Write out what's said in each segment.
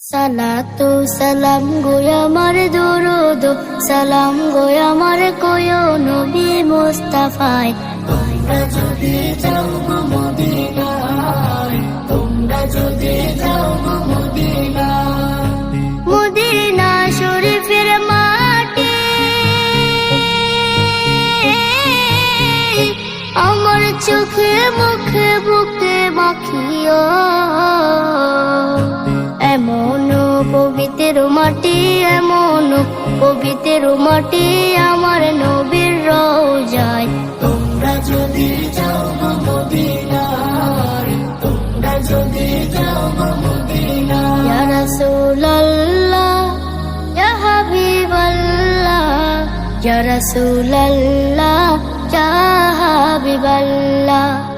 সালাতু সালাম গোয় আমার দরুদ সালাম গোয় আমার কোয় নবী মুস্তাফায়। তোমরা যদি যাও গো মদিনায় তোমরা যদি যাও গো মদিনায়। মদিনা শরীফের মাটি আমার চোখে মুখে বুকে মাখিও পবিত্র মাটি এমন পবিত্র মাটি আমার নবীর রোজায়। তোমরা যদি যাও গো তোমরা যদি যাও গো ইয়া রাসূলুল্লাহ, ইয়া হাবিবাল্লাহ, ইয়া রাসূলুল্লাহ, ইয়া হাবিবাল্লাহ।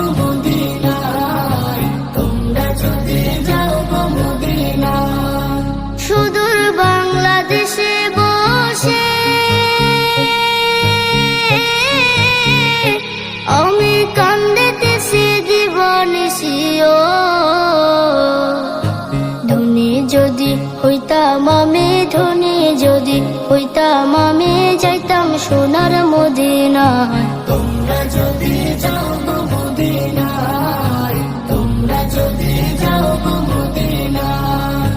সোনার মদিনায় তোমরা যদি যাও মদিনায় তোমরা যদি যাও মদিনায়।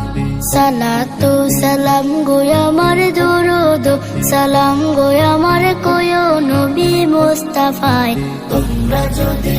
সালাতু সালাম গোয়ামার দরুদ সালাম গোয়ামার কোয় নবী মুস্তাফায়। তোমরা যদি